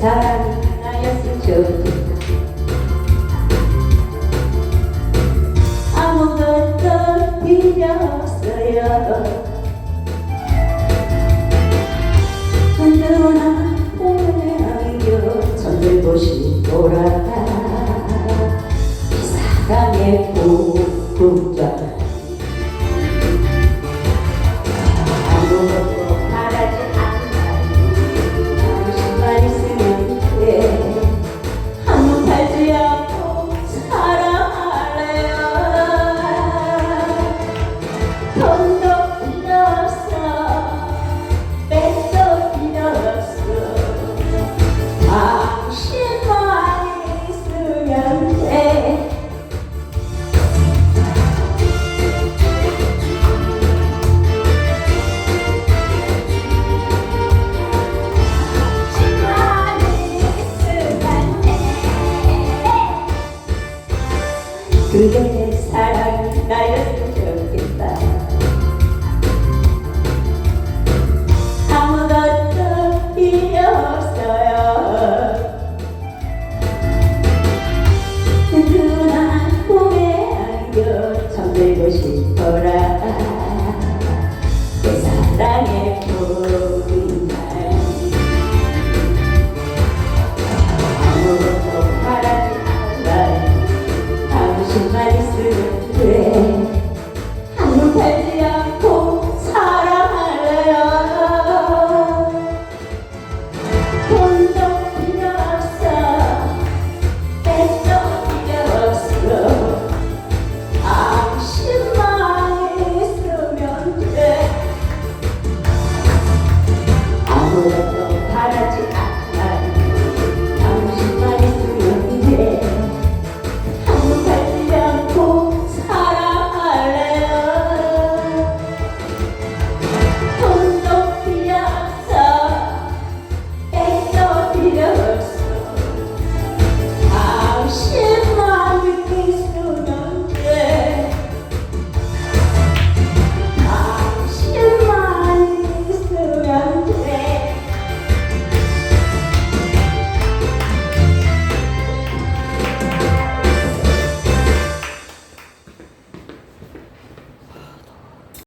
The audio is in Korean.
사랑이 하나였을 적이다. 아무것도 비었어요. 그대의 사랑 나였어